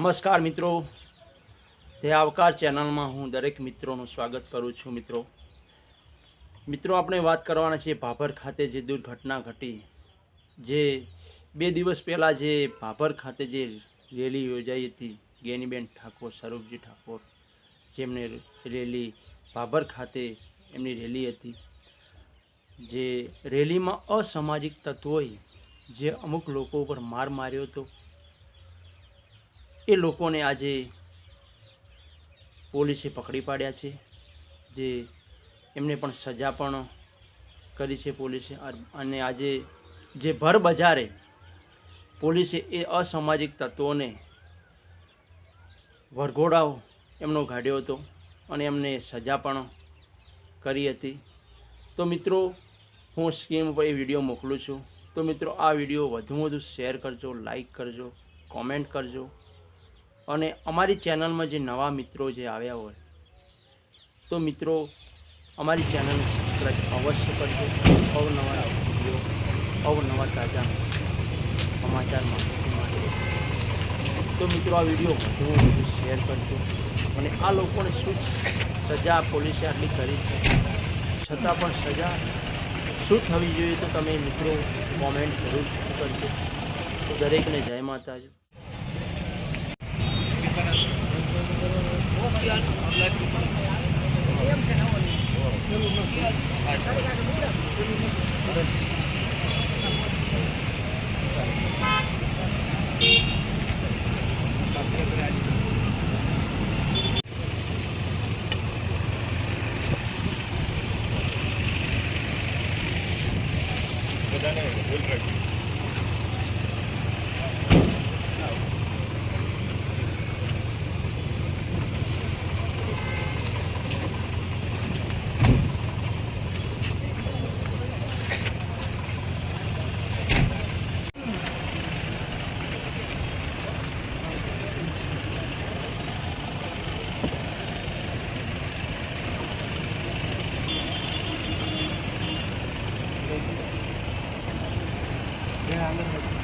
નમસ્કાર મિત્રો. તે આવકાર ચેનલમાં હું દરેક મિત્રોનું સ્વાગત કરું છું મિત્રો. મિત્રો, આપણે વાત કરવાના છીએ ભાભર ખાતે જે દુર્ઘટના ઘટી. જે બે દિવસ પહેલાં જે ભાભર ખાતે જે રેલી યોજાઈ હતી, ગેનીબેન ઠાકોર સ્વરૂપજી ઠાકોર, જેમને રેલી ભાભર ખાતે એમની રેલી હતી. જે રેલીમાં અસામાજિક તત્વોએ જે અમુક લોકો ઉપર માર માર્યો હતો એ લોકોને આજે પોલીસે પકડી પાડ્યા છે, જે એમને પણ સજા પણ કરી છે પોલીસે. અને આજે જે ભર બજારે પોલીસે એ અસામાજિક તત્વોને વરઘોડાઓ એમનો ગાઢ્યો હતો અને એમને સજા પણ કરી હતી. તો મિત્રો, હું સ્કીમ ઉપર એ વીડિયો મોકલું છું. તો મિત્રો, આ વીડિયો વધુમાં વધુ શેર કરજો, લાઈક કરજો, કોમેન્ટ કરજો. અને અમારી ચેનલમાં જે નવા મિત્રો જે આવ્યા હોય, તો મિત્રો, અમારી સબસ્ક્રાઈબ અવશ્ય કરજો. અવનવા વીડિયો અવનવા તાજા સમાચાર માહિતી માટે. તો મિત્રો, આ વીડિયો વધુ વધુ શેર કરજો અને આ લોકોને શું સજા પોલીસે આટલી કરી છે? છતાં પણ સજા શું થવી જોઈએ તો તમે મિત્રો કોમેન્ટ જરૂર કરજો. તો દરેકને જય માતાજી. దాన్ని Yeah, I'm gonna